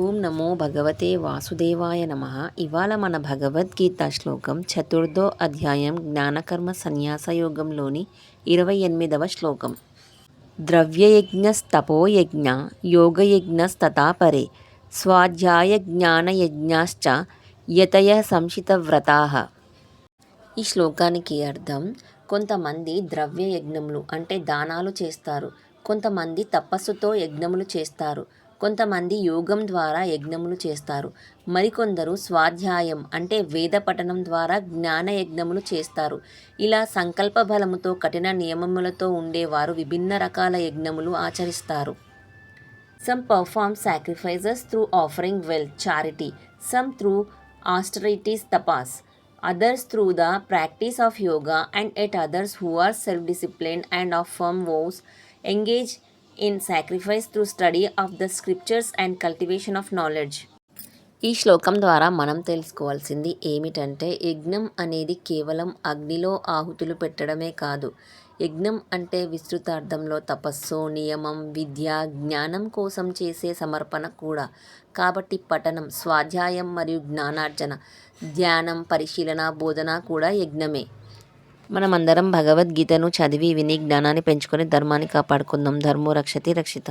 ఓం నమో భగవతే వాసుదేవాయ నమ. ఇవాళ మన భగవద్గీత శ్లోకం చతుర్థో అధ్యాయం జ్ఞానకర్మ సన్యాస యోగంలోని ఇరవై ఎనిమిదవ శ్లోకం. ద్రవ్యయజ్ఞస్తపోయజ్ఞ యోగయజ్ఞస్తతాపరే స్వాధ్యాయ జ్ఞానయజ్ఞాశ్చ యతయ సంశితవ్రతా. ఈ శ్లోకానికి అర్థం కొంతమంది ద్రవ్య యజ్ఞములు అంటే దానాలు చేస్తారు కొంతమంది తపస్సుతో యజ్ఞములు చేస్తారు కొంతమంది యోగం ద్వారా యజ్ఞములు చేస్తారు. మరికొందరు స్వాధ్యాయం అంటే వేద పఠనం ద్వారా జ్ఞాన యజ్ఞములు చేస్తారు. ఇలా సంకల్ప బలముతో కఠిన నియమములతో ఉండేవారు విభిన్న రకాల యజ్ఞములు ఆచరిస్తారు. Some perform sacrifices through offering well charity some through austerities tapas others through the practice of yoga and yet others who are self discipline and of firm vows engage in sacrifice through study of the scriptures and cultivation of knowledge. ఈ శ్లోకం ద్వారా మనం తెలుసుకోవాల్సింది ఏమిటంటే యజ్ఞం అనేది కేవలం అగ్నిలో ఆహుతులు పెట్టడమే కాదు. యజ్ఞం అంటే విస్తృతార్థంలో తపస్సు నియమం విద్య జ్ఞానం కోసం చేసే సమర్పణ కూడా. కాబట్టి పఠనం స్వాధ్యాయం మరియు జ్ఞానార్జన ధ్యానం పరిశీలన బోధన కూడా యజ్ఞమే. మనమందరం భగవద్గీతను చదివి విని జ్ఞానాన్ని పెంచుకొని ధర్మాన్ని కాపాడుకుందాం. ధర్మో రక్షతి రక్షిత.